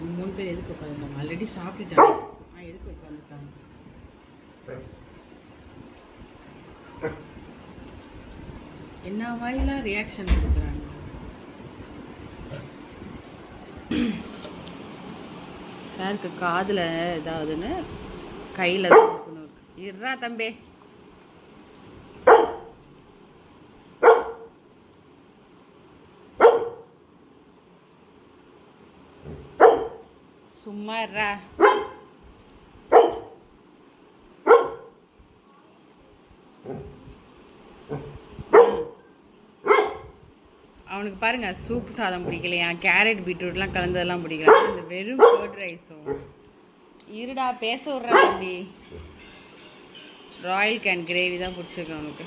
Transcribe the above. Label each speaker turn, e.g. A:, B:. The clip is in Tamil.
A: மூணு பேர் எதுக்கு உட்காந்துருந்தாங்க ஆல்ரெடி சாப்பிட்டுட்டாங்க. ஆ எதுக்கு உட்காந்துருக்காங்க? என்ன வாயிலாம் ரியாக்ஷன் கொடுக்குறாங்க? சாருக்கு காதில் ஏதாவதுன்னு கையில் இருறா தம்பி. சும்மா ரா அவனுக்கு பாருங்க சூப் சாதம் பிடிக்கலையா? கேரட் பீட்ரூட்லாம் கலந்ததெல்லாம் பிடிக்கல. இந்த வெறும் கர்ட் ரைஸும் இருடா பேச விட்றா தம்பி. ராயல் கேன் கிரேவி தான் பிடிச்சிருக்கு அவனுக்கு.